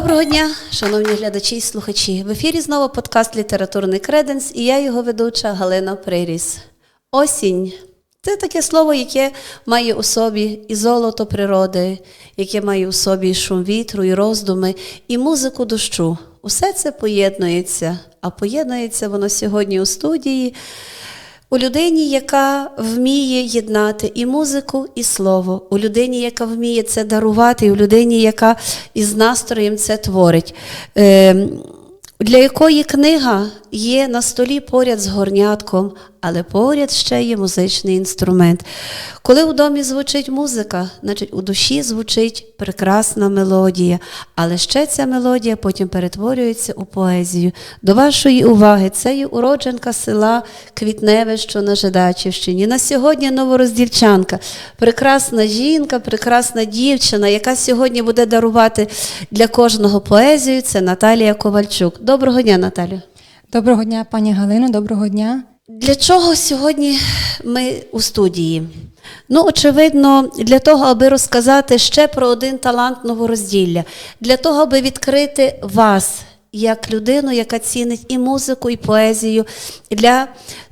Доброго дня, шановні глядачі і слухачі. В ефірі знову подкаст Літературний креденс і я його ведуча Галина Приріс. Осінь це таке слово, яке має у собі і золото природи, яке має у собі і шум вітру, і роздуми, і музику дощу. Усе це поєднується, а поєднується воно сьогодні у студії. У людині, яка вміє єднати і музику, і слово, у людині, яка вміє це дарувати, і у людині, яка із настроєм це творить, е, для якої книга є на столі поряд з горнятком, але поряд ще є музичний інструмент. Коли у домі звучить музика, значить у душі звучить прекрасна мелодія, але ще ця мелодія потім перетворюється у поезію. До вашої уваги, це є уродженка села Квітневе, що на Жидачівщині. На сьогодні новороздільчанка, прекрасна жінка, прекрасна дівчина, яка сьогодні буде дарувати для кожного поезію. Це Наталія Ковальчук. Доброго дня, Наталю. Доброго дня, пані Галино, доброго дня. Для чого сьогодні ми у студії? Ну, очевидно, для того, аби розказати ще про один талант новорозділля, для того, аби відкрити вас як людину, яка цінить і музику, і поезію, для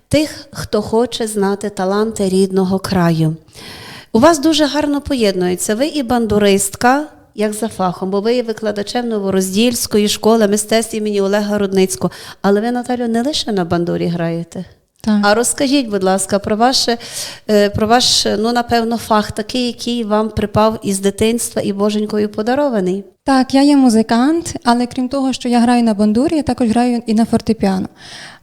тих, хто хоче знати таланти рідного краю. У вас дуже гарно поєднується. Ви і бандуристка, як за фахом, бо ви є викладачем Новороздільської школи мистецтв імені Олега Рудницького. Але ви, Наталю, не лише на бандурі граєте. Так. А розкажіть, будь ласка, про ваше, е, про ваш, ну, напевно, фах, такий, який вам припав із дитинства і боженькою подарований. Так, я є музикант, але крім того, що я граю на бандурі, я також граю і на фортепіано.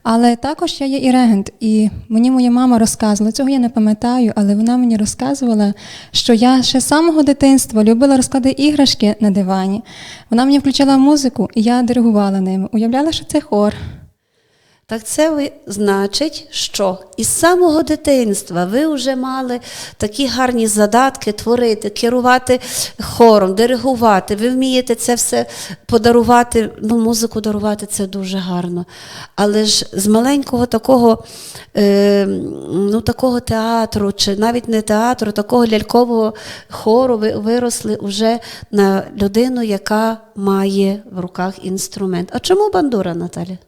Але також я є і регент, і мені моя мама розказувала, цього я не пам'ятаю, але вона мені розказувала, що я ще з самого дитинства любила розклади іграшки на дивані. Вона мені включала музику, і я диригувала ними. Уявляла, що це хор. Так це ви значить, що із самого дитинства ви вже мали такі гарні задатки творити, керувати хором, диригувати. Ви вмієте це все подарувати. Ну, музику дарувати це дуже гарно. Але ж з маленького такого, е, ну, такого театру, чи навіть не театру, такого лялькового хору ви виросли вже на людину, яка має в руках інструмент. А чому бандура, Наталя?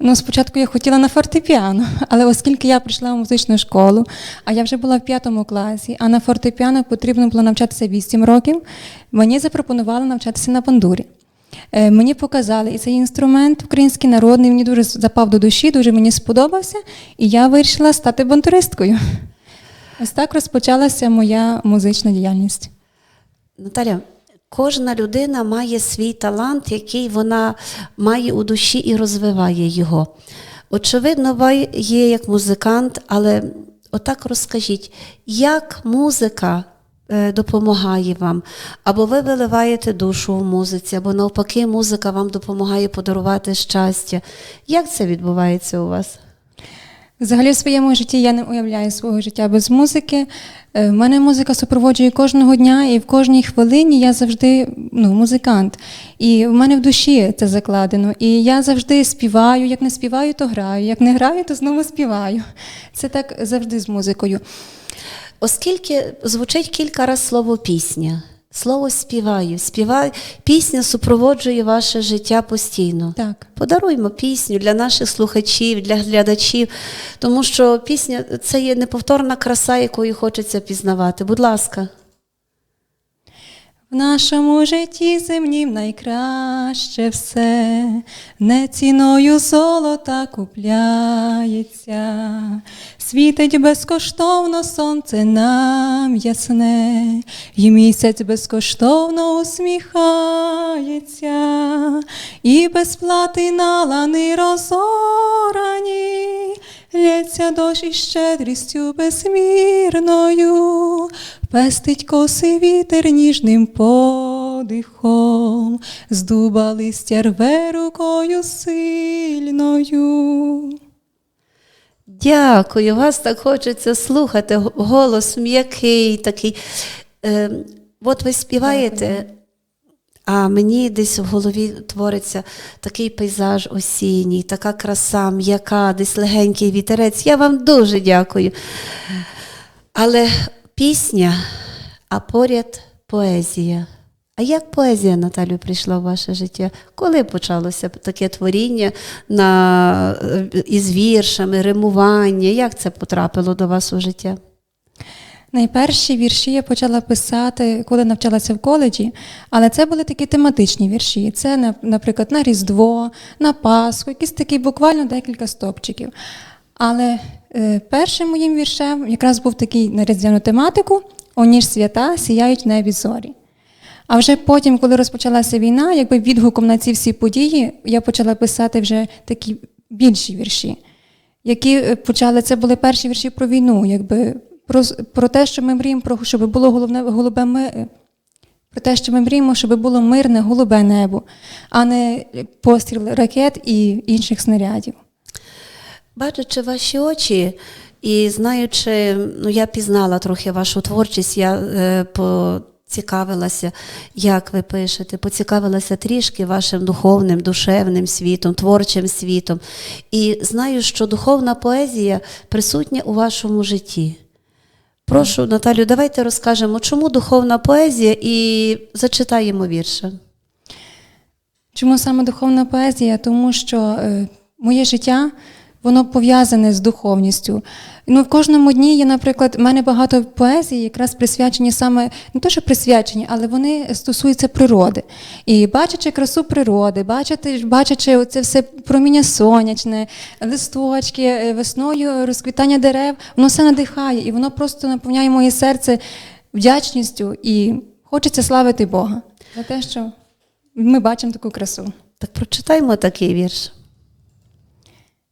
Ну, спочатку я хотіла на фортепіано, але оскільки я прийшла в музичну школу, а я вже була в п'ятому класі, а на фортепіано потрібно було навчатися 8 років, мені запропонували навчатися на бандурі. Е, Мені показали, і цей інструмент український народний мені дуже запав до душі, дуже мені сподобався, і я вирішила стати бандуристкою. Ось так розпочалася моя музична діяльність. Наталя, кожна людина має свій талант, який вона має у душі і розвиває його. Очевидно, ви є як музикант, але отак розкажіть, як музика е, допомагає вам? Або ви виливаєте душу в музиці, або навпаки, музика вам допомагає подарувати щастя. Як це відбувається у вас? Взагалі в своєму житті я не уявляю свого життя без музики. Е, В мене музика супроводжує кожного дня, і в кожній хвилині я завжди ну, музикант. І в мене в душі це закладено. І я завжди співаю. Як не співаю, то граю. Як не граю, то знову співаю. Це так завжди з музикою. Оскільки звучить кілька разів слово пісня, слово співаю, співаю, пісня супроводжує ваше життя постійно. Так. Подаруймо пісню для наших слухачів, для глядачів, тому що пісня це є неповторна краса, якою хочеться пізнавати. Будь ласка. В нашому житті земнім найкраще все, не ціною золота купляється, світить безкоштовно сонце нам ясне, і місяць безкоштовно усміхається, і без плати на лани розорані, лється дощ із щедрістю безмірною, пестить коси вітер ніжним подихом, з дуба листя рве рукою сильною. Дякую, вас так хочеться слухати. Голос м'який такий. Е, от ви співаєте, а мені десь в голові твориться такий пейзаж осінній, така краса, м'яка, десь легенький вітерець. Я вам дуже дякую. Але пісня, а поряд поезія. А як поезія, Наталю, прийшла в ваше життя? Коли почалося таке творіння на, е, із віршами, римування? Як це потрапило до вас у життя? Найперші вірші я почала писати, коли навчалася в коледжі, але це були такі тематичні вірші. Це, наприклад, на Різдво, на Пасху, якісь такі буквально декілька стопчиків. Але е, першим моїм віршем якраз був такий на різдвяну тематику «О свята сіяють небі зорі. А вже потім, коли розпочалася війна, якби відгуком на ці всі події, я почала писати вже такі більші вірші, які е, почали, це були перші вірші про війну, якби про, про те, що ми мріємо, про щоб було головне голубе ми, про те, що ми мріємо, щоб було мирне голубе небо, а не постріл ракет і інших снарядів. Бачачи ваші очі і знаючи, ну я пізнала трохи вашу творчість, я е, поцікавилася, як ви пишете, поцікавилася трішки вашим духовним, душевним світом, творчим світом. І знаю, що духовна поезія присутня у вашому житті. Прошу, Наталю, давайте розкажемо, чому духовна поезія і зачитаємо вірша. Чому саме духовна поезія? Тому що е, моє життя воно пов'язане з духовністю. Ну, в кожному дні є, наприклад, в мене багато поезії, якраз присвячені саме не то, що присвячені, але вони стосуються природи. І бачачи красу природи, бачити, бачачи це все проміння сонячне, листочки, е, весною розквітання дерев, воно все надихає, і воно просто наповняє моє серце вдячністю і хочеться славити Бога за те, що ми бачимо таку красу. Так прочитаймо такий вірш.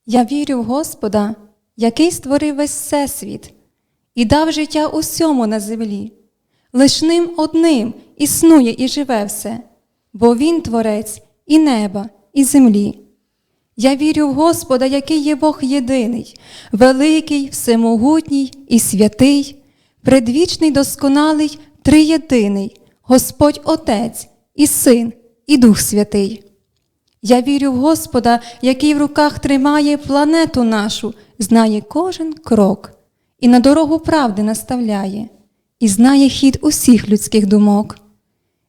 Я вірю в Господа, який створив весь всесвіт і дав життя усьому на землі. Лиш ним одним існує і живе все, бо Він творець і неба, і землі. Я вірю в Господа, який є Бог єдиний, великий, всемогутній і святий, предвічний, досконалий, триєдиний, Господь Отець, і Син, і Дух Святий. Я вірю в Господа, який в руках тримає планету нашу, знає кожен крок, і на дорогу правди наставляє, і знає хід усіх людських думок.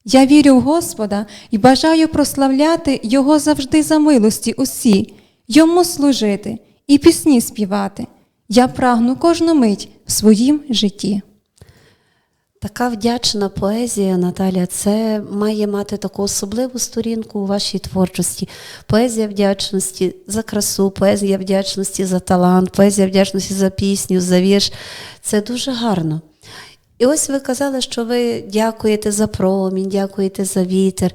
Я вірю в Господа і бажаю прославляти Його завжди за милості усі, йому служити і пісні співати. Я прагну кожну мить в своїм житті. Така вдячна поезія, Наталя, це має мати таку особливу сторінку у вашій творчості. Поезія вдячності за красу, поезія вдячності за талант, поезія вдячності за пісню, за вірш. Це дуже гарно. І ось ви казали, що ви дякуєте за промінь, дякуєте за вітер.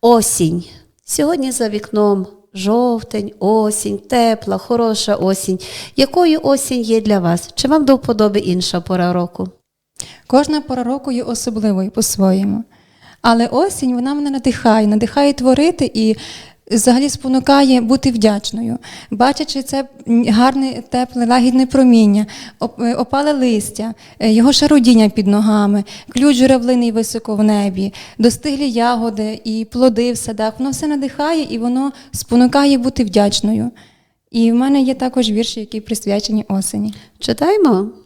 Осінь. Сьогодні за вікном жовтень, осінь, тепла, хороша осінь. Якою осінь є для вас? Чи вам до вподоби інша пора року? Кожна пора року є особливою по-своєму. Але осінь вона мене надихає, надихає творити і взагалі спонукає бути вдячною. Бачачи це гарне, тепле, лагідне проміння, е, опале листя, е, його шарудіння під ногами, ключ журавлиний високо в небі, достиглі ягоди і плоди в садах, воно все надихає і воно спонукає бути вдячною. І в мене є також вірші, які присвячені осені. Читаємо.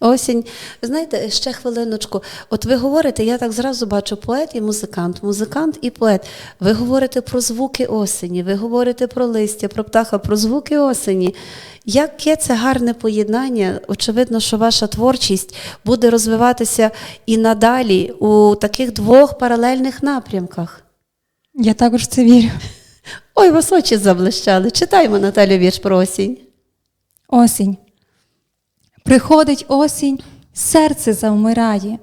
Осінь. Ви знаєте, ще хвилиночку. От ви говорите, я так зразу бачу поет і музикант, музикант і поет. Ви говорите про звуки осені, ви говорите про листя, про птаха, про звуки осені. Яке це гарне поєднання? Очевидно, що ваша творчість буде розвиватися і надалі у таких двох паралельних напрямках. Я також в це вірю. Ой, вас очі заблищали. Читаймо, Наталю, вірш про осінь. Осінь. Приходить осінь, серце завмирає,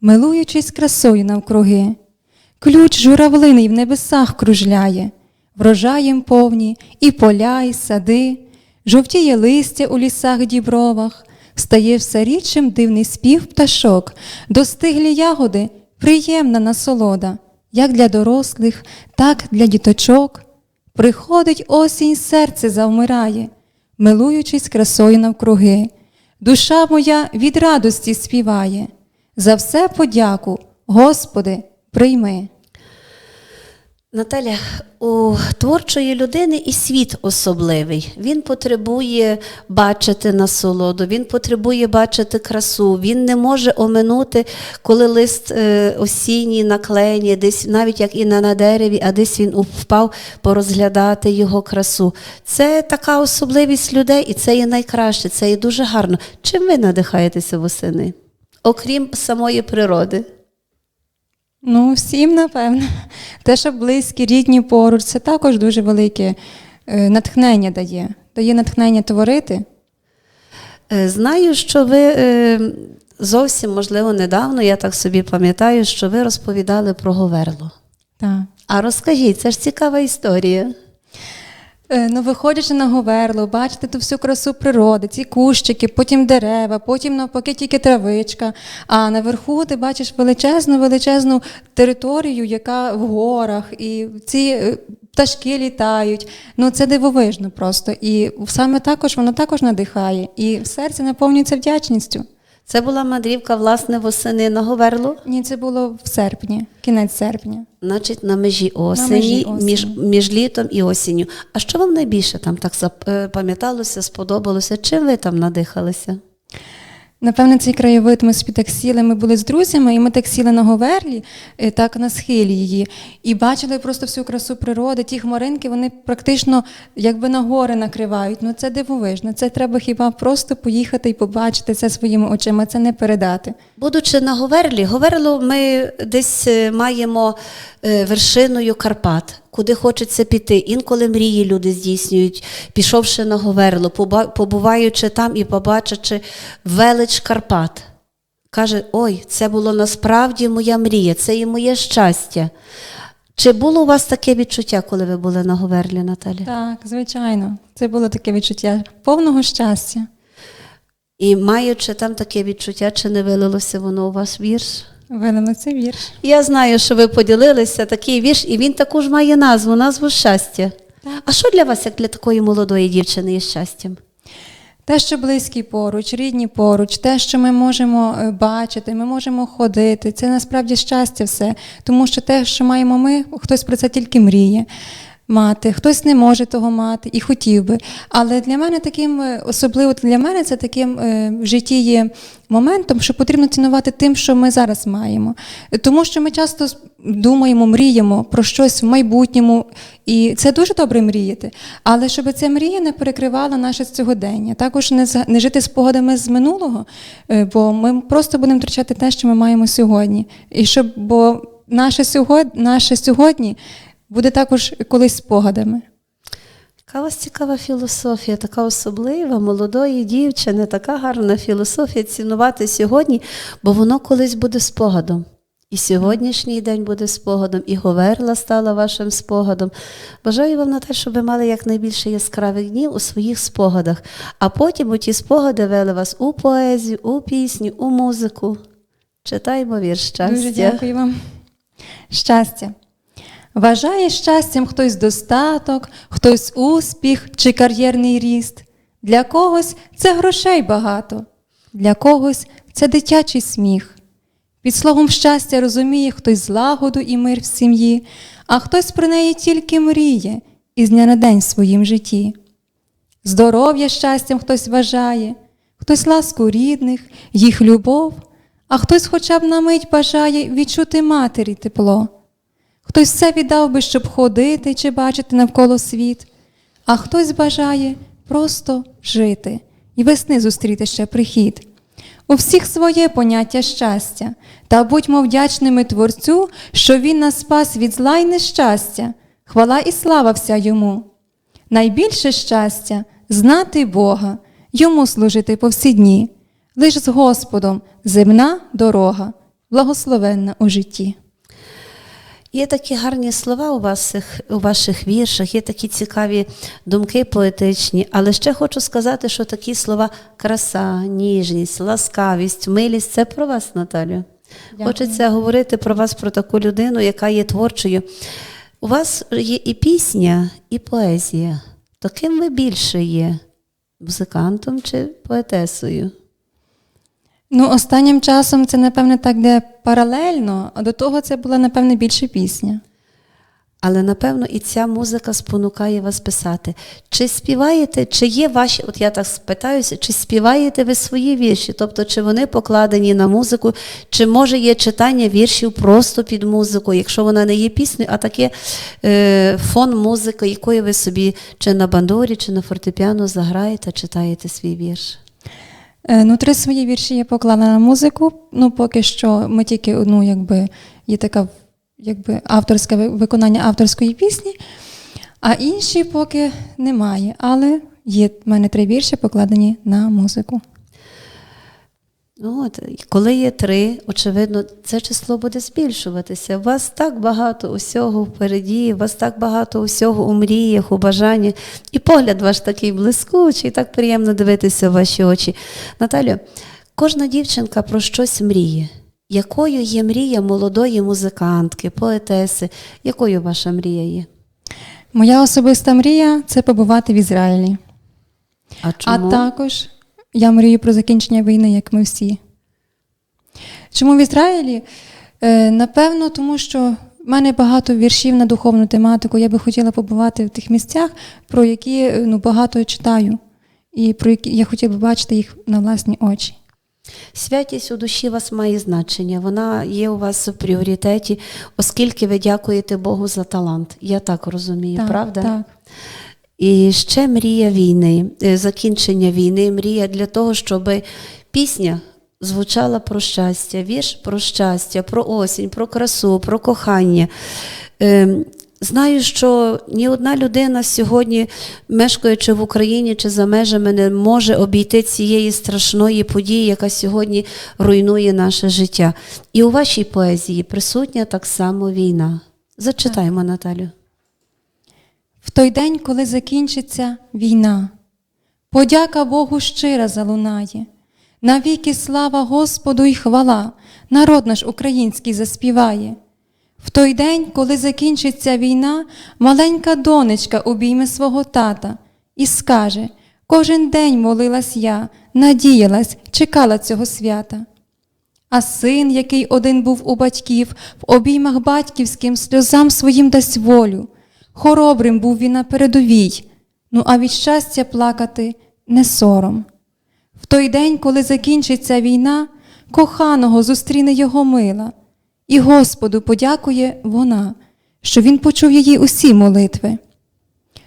милуючись красою навкруги. Ключ журавлиний в небесах кружляє, врожаєм повні і поля, і сади, жовтіє листя у лісах дібровах, стає все рідшим дивний спів пташок, достиглі ягоди приємна насолода, як для дорослих, так для діточок. Приходить осінь, серце завмирає, милуючись красою навкруги. Душа моя від радості співає. За все подяку, Господи, прийми. Наталя, у творчої людини і світ особливий. Він потребує бачити насолоду, він потребує бачити красу. Він не може оминути, коли лист е, осінній наклеєний, десь навіть як і на, на дереві, а десь він впав порозглядати його красу. Це така особливість людей, і це є найкраще, це є дуже гарно. Чим ви надихаєтеся восени? Окрім самої природи. Ну, всім, напевно. Те, що близькі, рідні поруч, це також дуже велике е, натхнення дає. Дає натхнення творити. Е, Знаю, що ви е, зовсім, можливо, недавно, я так собі пам'ятаю, що ви розповідали про Говерло. Так. А розкажіть, це ж цікава історія. Е, Ну, виходячи на Говерло, бачите ту всю красу природи, ці кущики, потім дерева, потім навпаки тільки травичка. А наверху ти бачиш величезну, величезну територію, яка в горах, і ці е, пташки літають. Ну це дивовижно просто. І саме також воно також надихає, і в серці наповнюється вдячністю. Це була мандрівка, власне, восени на Говерло, Ні, це було в серпні, кінець серпня. значить, на межі осені, межі осені. Між, між літом і осінню. А що вам найбільше там так запам'яталося, сподобалося? Чим ви там надихалися? Напевне, цей краєвид ми собі так сіли. Ми були з друзями, і ми так сіли на Говерлі, е, так на схилі її, і бачили просто всю красу природи. Ті хмаринки, вони практично якби на гори накривають. Ну це дивовижно. Це треба хіба просто поїхати і побачити це своїми очима. Це не передати. Будучи на Говерлі, Говерло ми десь е, маємо е, вершиною Карпат, куди хочеться піти. Інколи мрії люди здійснюють, пішовши на Говерло, побуваючи там і побачивши велич Карпат. Каже, ой, це було насправді моя мрія, це і моє щастя. Чи було у вас таке відчуття, коли ви були на Говерлі, Наталя? Так, звичайно, це було таке відчуття повного щастя. І маючи там таке відчуття, чи не вилилося воно у вас вірш? Вилило це вірш. Я знаю, що ви поділилися такий вірш, і він також має назву, назву щастя. А що для вас, як для такої молодої дівчини, є щастям? Те, що близькі поруч, рідні поруч, те, що ми можемо е, бачити, ми можемо ходити, це насправді щастя все. Тому що те, що маємо ми, хтось про це тільки мріє мати, хтось не може того мати і хотів би. Але для мене таким, е, особливо для мене, це таким е, в житті є моментом, що потрібно цінувати тим, що ми зараз маємо. Тому що ми часто думаємо, мріємо про щось в майбутньому, і це дуже добре мріяти. Але щоб ця мрія не перекривала наше сьогодення, також не, не жити спогадами з минулого, е, бо ми просто будемо втрачати те, що ми маємо сьогодні. І щоб, бо наше сьогодні, наше сьогодні буде також колись спогадами. Вас цікава філософія, така особлива, молодої дівчини, така гарна філософія цінувати сьогодні, бо воно колись буде спогадом. І сьогоднішній день буде спогадом, і Говерла стала вашим спогадом. Бажаю вам, Наталь, щоб ви мали якнайбільше яскравих днів у своїх спогадах, а потім у ті спогади вели вас у поезію, у пісню, у музику. Читаймо вірш щастя. Дуже дякую вам. Щастя. Вважає щастям хтось достаток, хтось успіх чи кар'єрний ріст. Для когось це грошей багато, для когось це дитячий сміх. Під словом щастя розуміє хтось злагоду і мир в сім'ї, а хтось про неї тільки мріє із дня на день в своїм житті. Здоров'я щастям хтось вважає, хтось ласку рідних, їх любов, а хтось хоча б на мить бажає відчути матері тепло. Хтось все віддав би, щоб ходити чи бачити навколо світ, а хтось бажає просто жити і весни зустріти ще прихід. У всіх своє поняття щастя, та будьмо вдячними Творцю, що Він нас спас від зла й нещастя, хвала і слава вся йому. Найбільше щастя знати Бога, йому служити по всі дні, лиш з Господом земна дорога, благословенна у житті. Є такі гарні слова у ваших, у ваших віршах, є такі цікаві думки поетичні, але ще хочу сказати, що такі слова краса, ніжність, ласкавість, милість це про вас, Наталю. Дякую. Хочеться говорити про вас, про таку людину, яка є творчою. У вас є і пісня, і поезія. То ким ви більше є? Музикантом чи поетесою? Ну, останнім часом це, напевне, так де паралельно, а до того це була, напевне, більше пісня. Але напевно і ця музика спонукає вас писати. Чи співаєте, чи є ваші, от я так спитаюся, чи співаєте ви свої вірші? Тобто, чи вони покладені на музику, чи може є читання віршів просто під музику, якщо вона не є піснею, а таке е, фон музики, якої ви собі чи на бандурі, чи на фортепіано заграєте, читаєте свій вірш? Е, Ну, три свої вірші я поклала на музику. Ну, поки що ми тільки ну, якби, є така якби, авторське ви- виконання авторської пісні, а інші поки немає. Але є в мене три вірші покладені на музику. От, коли є три, очевидно, це число буде збільшуватися. У вас так багато усього впереді, у вас так багато усього у мріях, у бажанні. І погляд ваш такий блискучий, так приємно дивитися в ваші очі. Наталю, кожна дівчинка про щось мріє. Якою є мрія молодої музикантки, поетеси? Якою ваша мрія є? Моя особиста мрія це побувати в Ізраїлі. А чому? А також я мрію про закінчення війни, як ми всі. Чому в Ізраїлі? Е, напевно, тому що в мене багато віршів на духовну тематику. Я би хотіла побувати в тих місцях, про які е, ну, багато читаю, і про які я хотіла б бачити їх на власні очі. Святість у душі вас має значення. Вона є у вас в пріоритеті, оскільки ви дякуєте Богу за талант. Я так розумію, Так, правда? Так. І ще мрія війни, е, закінчення війни, мрія для того, щоб пісня звучала про щастя, вірш про щастя, про осінь, про красу, про кохання. Ем, Знаю, що ні одна людина сьогодні, мешкаючи в Україні чи за межами, не може обійти цієї страшної події, яка сьогодні руйнує наше життя. І у вашій поезії присутня так само війна. Зачитаємо, Наталю. Той день, коли закінчиться війна, подяка Богу щира залунає, навіки слава Господу і хвала, народ наш український заспіває. В той день, коли закінчиться війна, маленька донечка обійме свого тата і скаже: кожен день молилась я, надіялась, чекала цього свята. А син, який один був у батьків, в обіймах батьківським сльозам своїм дасть волю. Хоробрим був він на передовій, ну а від щастя плакати не сором. В той день, коли закінчиться війна, коханого зустріне його мила, і Господу подякує вона, що він почув її усі молитви.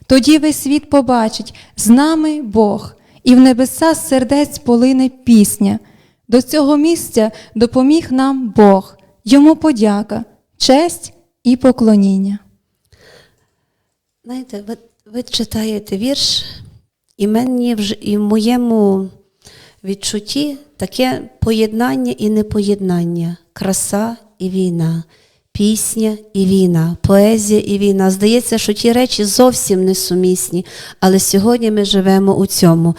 Тоді весь світ побачить з нами Бог, і в небеса з сердець полине пісня. До цього місця допоміг нам Бог, йому подяка, честь і поклоніння. Знаєте, ви, ви читаєте вірш, і мені вже і в моєму відчутті таке поєднання і непоєднання, краса і війна, пісня і війна, поезія і війна. Здається, що ті речі зовсім несумісні, але сьогодні ми живемо у цьому.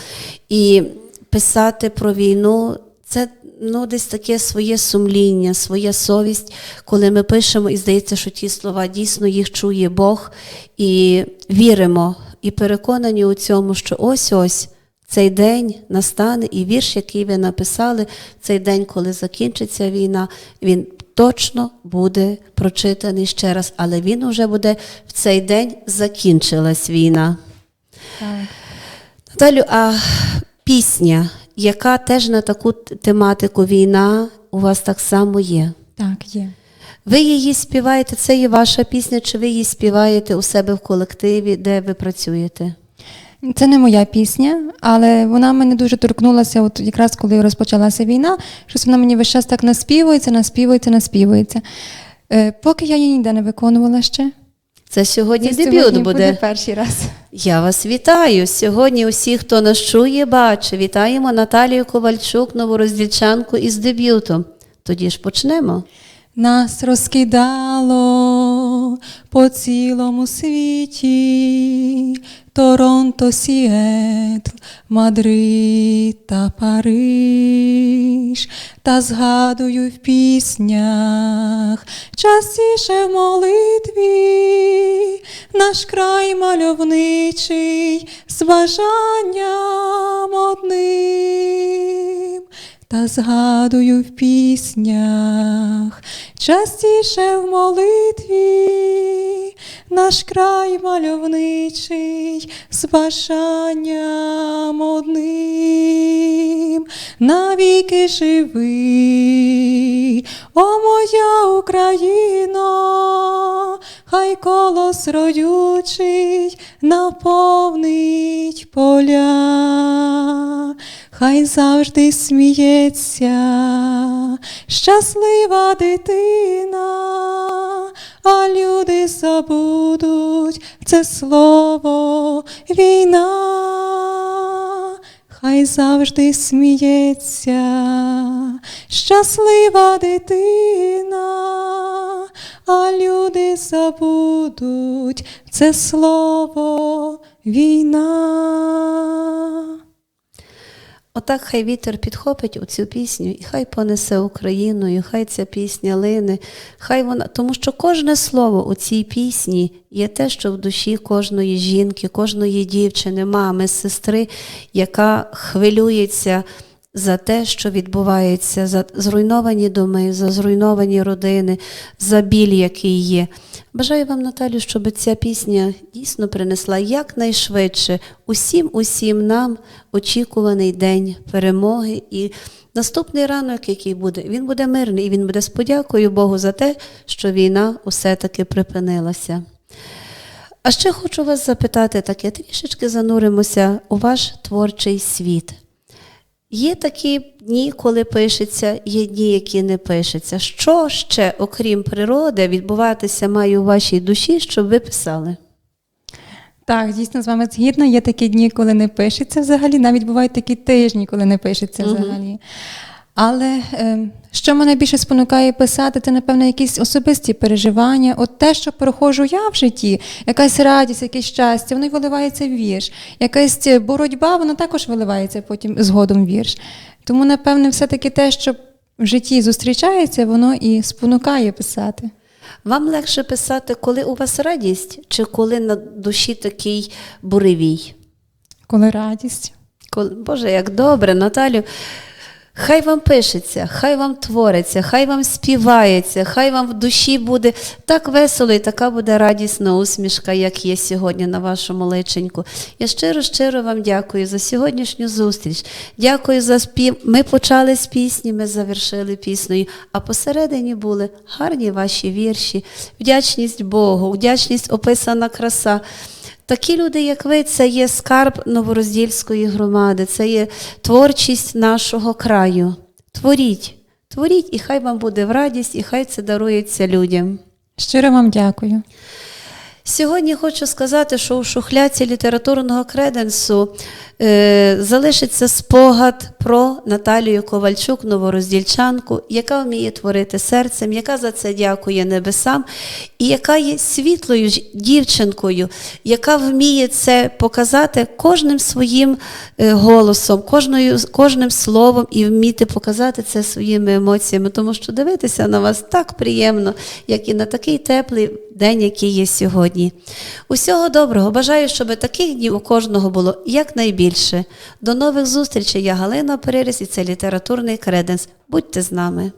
І писати про війну це ну, десь таке своє сумління, своя совість, коли ми пишемо, і здається, що ті слова дійсно їх чує Бог, і віримо, і переконані у цьому, що ось-ось цей день настане, і вірш, який ви написали, цей день, коли закінчиться війна, він точно буде прочитаний ще раз, але він уже буде в цей день закінчилась війна. Наталю, а пісня, яка теж на таку тематику війна, у вас так само є. Так, є. Ви її співаєте, це є ваша пісня, чи ви її співаєте у себе в колективі, де ви працюєте? Це не моя пісня, але вона мене дуже торкнулася, от якраз коли розпочалася війна, щось вона мені весь час так наспівується, наспівується, наспівується. Е, поки я її ніде не виконувала ще. Це сьогодні Це дебют сьогодні буде. перший раз. Я вас вітаю. Сьогодні усі, хто нас чує, бачить. Вітаємо Наталію Ковальчук, новороздільчанку із дебютом. Тоді ж почнемо. Нас розкидало по цілому світі, Торонто, Сіетл, Мадрид та Париж, та згадую в піснях, частіше в молитві, наш край мальовничий з бажанням одним. Та згадую в піснях, частіше в молитві, наш край мальовничий, з бажанням одним, навіки живий, о моя Україно, хай колос родючий наповнить поля, хай завжди сміється, щаслива дитина, а люди забудуть це слово війна. Хай завжди сміється, щаслива дитина, а люди забудуть це слово війна. Отак хай вітер підхопить у цю пісню, і хай понесе Україною, хай ця пісня лине, хай вона, тому що кожне слово у цій пісні є те, що в душі кожної жінки, кожної дівчини, мами, сестри, яка хвилюється за те, що відбувається, за зруйновані доми, за зруйновані родини, за біль, який є. Бажаю вам, Наталю, щоб ця пісня дійсно принесла якнайшвидше усім, усім нам очікуваний день перемоги. І наступний ранок, який буде, він буде мирний, і він буде з подякою Богу за те, що війна усе-таки припинилася. А ще хочу вас запитати таке, трішечки зануримося у ваш творчий світ. Є такі дні, коли пишеться, є дні, які не пишеться. Що ще, окрім природи, відбуватися має у вашій душі, щоб ви писали? Так, дійсно з вами згідно. Є такі дні, коли не пишеться взагалі. Навіть бувають такі тижні, коли не пишеться взагалі. Але е, що мене більше спонукає писати, це, напевно, якісь особисті переживання. От те, що проходжу я в житті, якась радість, якесь щастя, воно й виливається в вірш. Якась е, боротьба, вона також виливається потім згодом в вірш. Тому, напевне, все-таки те, що в житті зустрічається, воно і спонукає писати. Вам легше писати, коли у вас радість, чи коли на душі такий буревій? Коли радість. Коли, Боже, як добре, Наталю. Хай вам пишеться, хай вам твориться, хай вам співається, хай вам в душі буде так весело і така буде радісна усмішка, як є сьогодні на вашому личеньку. Я щиро, щиро вам дякую за сьогоднішню зустріч. Дякую за спів. Ми почали з пісні, ми завершили піснею, а посередині були гарні ваші вірші, вдячність Богу, вдячність описана краса. Такі люди, як ви, це є скарб Новороздільської громади, це є творчість нашого краю. Творіть, творіть, і хай вам буде в радість, і хай це дарується людям. Щиро вам дякую. Сьогодні хочу сказати, що у шухляці літературного креденсу е, залишиться спогад про Наталію Ковальчук, новороздільчанку, яка вміє творити серцем, яка за це дякує небесам, і яка є світлою дівчинкою, яка вміє це показати кожним своїм е, голосом, кожною, кожним словом і вміти показати це своїми емоціями, тому що дивитися на вас так приємно, як і на такий теплий день, який є сьогодні. Усього доброго. Бажаю, щоб таких днів у кожного було якнайбільше. До нових зустрічей. Я Галина Переріс і це літературний креденс. Будьте з нами.